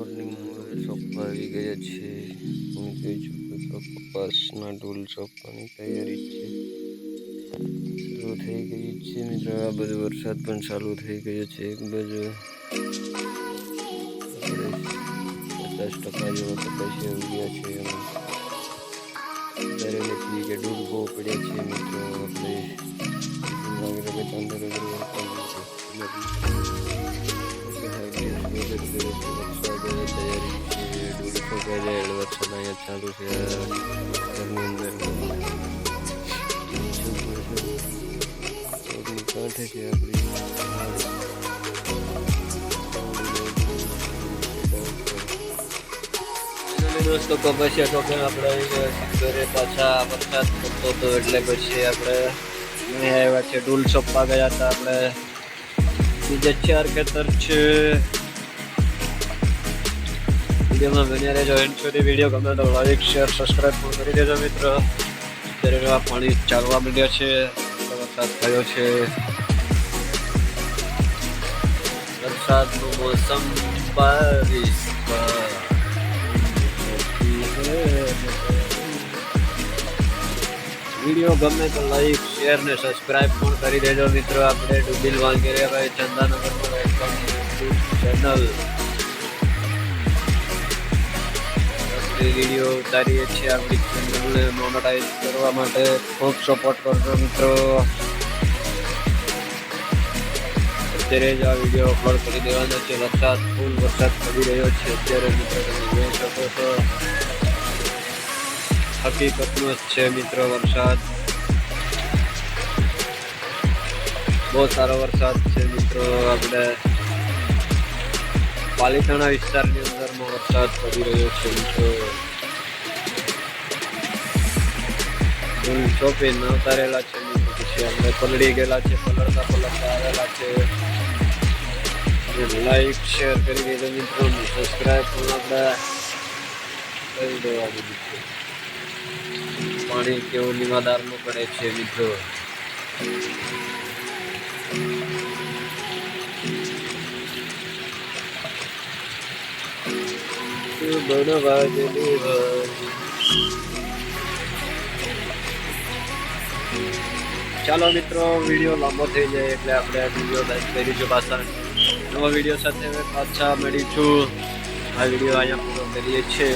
Morning shop પર આવી ગયા છે હું જોઈ છું તો કપાસના ઢોલ સોપવાની તૈયારી છે. શરૂ થઈ ગઈ છે મિત્રો. આ બધો વરસાદ પણ ચાલુ થઈ ગયો છે. એક બાજુ પચાસ ટકા જેવા આવી ગયા છે. અત્યારે ત્યારે નથી કે બહુ પડ્યા છે મિત્રો. આપણે લાગે કે અહીંયા ચાલુ છે ચોકની કાંઠે છે આપણી દોસ્તો, કપાસિયા ટોકે આપણે ઘરે પાછા વરસાદ પડતો હતો એટલે પછી આપણે અહીં આવ્યા છે. ડૂલ સોંપવા ગયા હતા આપણે. બીજે ચાર ખેતર છે. વિડીયોમાં બન્યા રહેજો. એન્ડ સુધી વીડિયો ગમે તો લાઈક શેર સબસ્ક્રાઈબ કરી દેજો મિત્રો. અત્યારે પાણી ચાલવા માંડ્યા છે, વરસાદ થયો છે. વરસાદનું મોસમ બારીશ વીડિયો ગમે તો લાઈક શેર ને સબસ્ક્રાઇબ પણ કરી દેજો મિત્રો. આપણે ડુબિલ વાંગેરે ભાઈ ચંદાનગર વેલકમ ચેનલ વીડિયો ઉતારીએ છીએ આપણી ચેનલને મોનોટાઈઝ કરવા માટે ખૂબ સપોર્ટ કરજો મિત્રો. અત્યારે જ આ વીડિયો અપલોડ કરી દેવાનો છે. વરસાદ ફૂલ વરસાદ પડી રહ્યો છે. અત્યારે મિત્રો તમે જોઈ શકો છો. હકીકતનો જ છે મિત્રો વરસાદ. બહુ સારો વરસાદ છે મિત્રો. આપણે પાલિતાણા વિસ્તારની અંદરમાં વરસાદ પડી રહ્યો છે ફૂલ ચોપી ન ઉતારેલા છે અમે આપણે પલળી ગયેલા છે, પલળતા પલળતા આવેલા છે. લાઈક શેર કરી દેજો મિત્રો સબસ્ક્રાઈબ પણ આપણે કરી દેવાનું મિત્રો પાણી કેવું નિવાદારનું પડે છે મિત્રો. ચાલો મિત્રો, વીડિયો લાંબો થઈ જાય એટલે આપણે વીડિયો લાઈક કરીશું પાછા નવા વીડિયો સાથે પાછા મળીશું. આ વીડિયો અહીંયા પૂરો કરીએ છીએ.